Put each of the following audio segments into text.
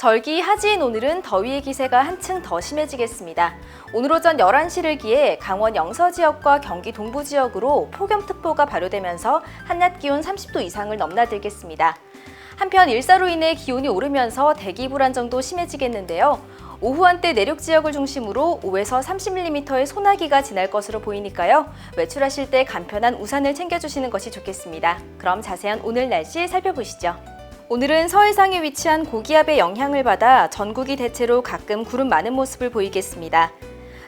절기 하지인 오늘은 더위의 기세가 한층 더 심해지겠습니다. 오늘 오전 11시를 기해 강원 영서 지역과 경기 동부 지역으로 폭염특보가 발효되면서 한낮 기온 30도 이상을 넘나들겠습니다. 한편 일사로 인해 기온이 오르면서 대기 불안정도 심해지겠는데요. 오후 한때 내륙 지역을 중심으로 5에서 30mm의 소나기가 지날 것으로 보이니까요. 외출하실 때 간편한 우산을 챙겨주시는 것이 좋겠습니다. 그럼 자세한 오늘 날씨 살펴보시죠. 오늘은 서해상에 위치한 고기압의 영향을 받아 전국이 대체로 가끔 구름 많은 모습을 보이겠습니다.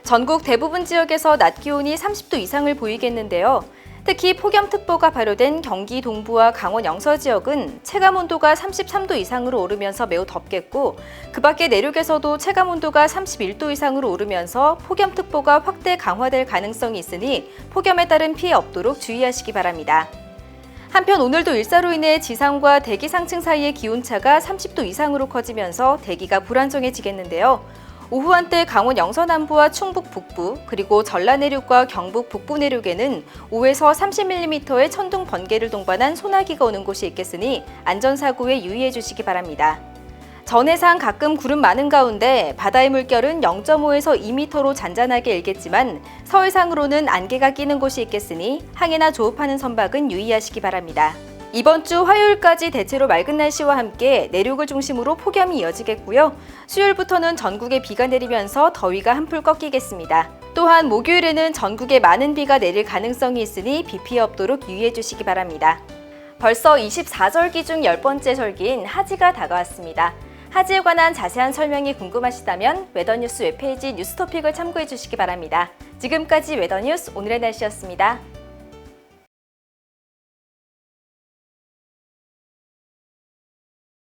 전국 대부분 지역에서 낮 기온이 30도 이상을 보이겠는데요. 특히 폭염특보가 발효된 경기 동부와 강원 영서 지역은 체감 온도가 33도 이상으로 오르면서 매우 덥겠고 그 밖에 내륙에서도 체감 온도가 31도 이상으로 오르면서 폭염특보가 확대 강화될 가능성이 있으니 폭염에 따른 피해 없도록 주의하시기 바랍니다. 한편 오늘도 일사로 인해 지상과 대기 상층 사이의 기온차가 30도 이상으로 커지면서 대기가 불안정해지겠는데요. 오후 한때 강원 영서 남부와 충북 북부 그리고 전라 내륙과 경북 북부 내륙에는 5에서 30mm의 천둥 번개를 동반한 소나기가 오는 곳이 있겠으니 안전사고에 유의해 주시기 바랍니다. 전해상 가끔 구름 많은 가운데 바다의 물결은 0.5에서 2m로 잔잔하게 일겠지만 서해상으로는 안개가 끼는 곳이 있겠으니 항해나 조업하는 선박은 유의하시기 바랍니다. 이번 주 화요일까지 대체로 맑은 날씨와 함께 내륙을 중심으로 폭염이 이어지겠고요. 수요일부터는 전국에 비가 내리면서 더위가 한풀 꺾이겠습니다. 또한 목요일에는 전국에 많은 비가 내릴 가능성이 있으니 비 피해 없도록 유의해 주시기 바랍니다. 벌써 24절기 중 10번째 절기인 하지가 다가왔습니다. 하지에 관한 자세한 설명이 궁금하시다면 웨더뉴스 웹페이지 뉴스토픽을 참고해 주시기 바랍니다. 지금까지 웨더뉴스 오늘의 날씨였습니다.